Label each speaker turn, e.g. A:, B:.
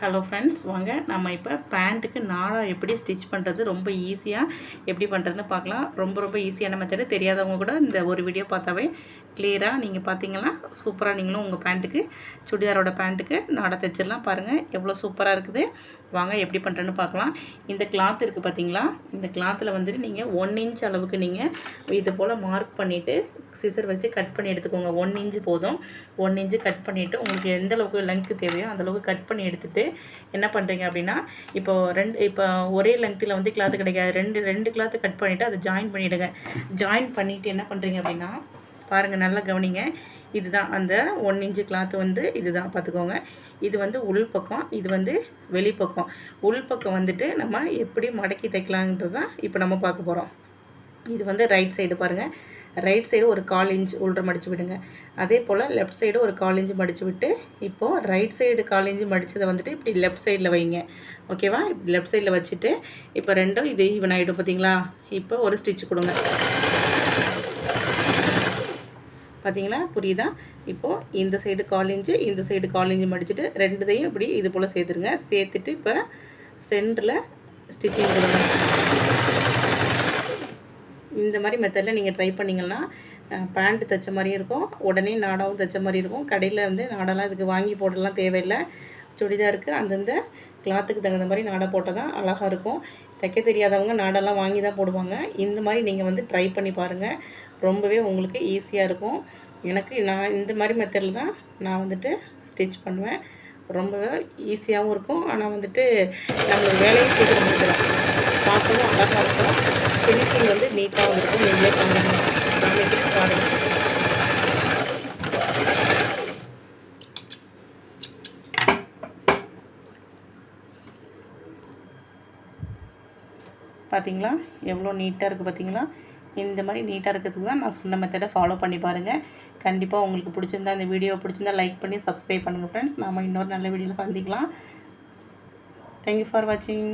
A: Hello friends வாங்க. நம்ம இப்போ பேண்ட்டுக்கு நாளாக எப்படி ஸ்டிச் பண்ணுறது ரொம்ப ஈஸியாக எப்படி பண்ணுறதுன்னு பார்க்கலாம். ரொம்ப ரொம்ப ஈஸியான மெத்தடு தெரியாதவங்க கூட இந்த ஒரு வீடியோ பார்த்தாவே கிளியராக நீங்கள் பார்த்தீங்கன்னா சூப்பராக நீங்களும் உங்கள் பேண்ட்டுக்கு சுடிதாரோட பேண்ட்டுக்கு நாடை தைச்சிடலாம் பாருங்கள் எவ்வளோ சூப்பராக இருக்குது. வாங்க எப்படி பண்ணுறேன்னு பார்க்கலாம். இந்த கிளாத் இருக்குது பார்த்தீங்களா இந்த கிளாத்தில் வந்துட்டு நீங்கள் ஒன் இன்ச் அளவுக்கு நீங்கள் இது போல் மார்க் பண்ணிவிட்டு சிசர் வச்சு கட் பண்ணி எடுத்துக்கோங்க. ஒன் இன்ச்சு போதும். ஒன் இன்ச்சு கட் பண்ணிவிட்டு உங்களுக்கு எந்த அளவுக்கு லென்த்து தேவையோ அந்தளவுக்கு கட் பண்ணி எடுத்துகிட்டு என்ன பண்ணுறீங்க அப்படின்னா இப்போ ரெண்டு இப்போ ஒரே லென்த்தில் வந்து கிளாத்து கிடைக்காது. ரெண்டு ரெண்டு கிளாத்து கட் பண்ணிவிட்டு அதை ஜாயின் பண்ணிவிடுங்க ஜாயின் பண்ணிவிட்டு என்ன பண்ணுறீங்க அப்படின்னா பாருங்கள் நல்லா கவனிங்க. இதுதான் அந்த ஒன் இன்ச்சு கிளாத்து வந்து இதுதான் பார்த்துக்கோங்க இது வந்து உள் பக்கம் இது வந்து வெளிப்பக்கம் உள் பக்கம் வந்துட்டு நம்ம எப்படி மடக்கி தைக்கலாங்கிறது தான் இப்போ நம்ம பார்க்க போகிறோம் இது வந்து ரைட் சைடு பாருங்கள் ரைட் சைடு ஒரு கால் இன்ச் உள்ற மடித்து விடுங்க. அதே போல் லெஃப்ட் சைடு ஒரு கால் இன்ச்சு மடித்து விட்டு இப்போது ரைட் சைடு கால் இன்ச்சு மடித்ததை வந்துட்டு இப்படி லெஃப்ட் சைடில் வைங்க. ஓகேவா இப்படி லெஃப்ட் சைடில் வச்சுட்டு இப்போ ரெண்டும் இது ஈவன் ஆகிடும் பார்த்தீங்களா இப்போ ஒரு ஸ்டிச் கொடுங்க. பார்த்தீங்களா புரியுதா? இப்போது இந்த சைடு கால் இன்ச்சு இந்த சைடு கால் இன்ச்சு மடிச்சுட்டு ரெண்டுதையும் இப்படி இது போல் சேர்த்துருங்க. சேர்த்துட்டு இப்போ சென்டரில் ஸ்டிச்சிங் கொடுங்க இந்த மாதிரி மெத்தடில் நீங்கள் ட்ரை பண்ணிங்கன்னா பேண்ட் தைச்ச மாதிரியும் இருக்கும். உடனே நாடாவும் தைச்ச மாதிரி இருக்கும். கடையில் வந்து நாடெல்லாம் இதுக்கு வாங்கி போடலாம் தேவையில்லை. சுடிதாருக்கு அந்தந்த கிளாத்துக்கு தகுந்த மாதிரி நாடை போட்டால் தான் அழகாக இருக்கும். தைக்க தெரியாதவங்க நாடெல்லாம் வாங்கி தான் போடுவாங்க. இந்த மாதிரி நீங்கள் வந்து ட்ரை பண்ணி பாருங்கள் ரொம்பவே உங்களுக்கு ஈஸியாக இருக்கும். எனக்கு நான் இந்த மாதிரி மெத்தடில் தான் நான் வந்துட்டு ஸ்டிச் பண்ணுவேன். ரொம்பவே ஈஸியாகவும் இருக்கும். ஆனால் வந்துட்டு நம்மளுக்கு வேலையும் சீக்கிரம் முடிச்சிடும் பார்க்கவும் அழகாக இருக்கும். ஃபினிஷிங் வந்து நீட்டாகவும் இருக்கும் நீங்களே பாருங்கள் நாளைக்கு பாருங்கள் பார்த்தீங்களா எவ்வளோ நீட்டாக இருக்குது பார்த்தீங்களா இந்த மாதிரி நீட்டாக இருக்கிறதுக்கு தான் நான் சொன்ன மெத்தடை ஃபாலோ பண்ணி பாருங்கள் கண்டிப்பாக உங்களுக்கு பிடிச்சிருந்தா இந்த வீடியோ பிடிச்சிருந்தா லைக் பண்ணி சப்ஸ்கிரைப் பண்ணுங்கள் ஃப்ரெண்ட்ஸ் நாம் இன்னொரு நல்ல வீடியோவில் சந்திக்கலாம். தேங்க்யூ ஃபார் வாட்சிங்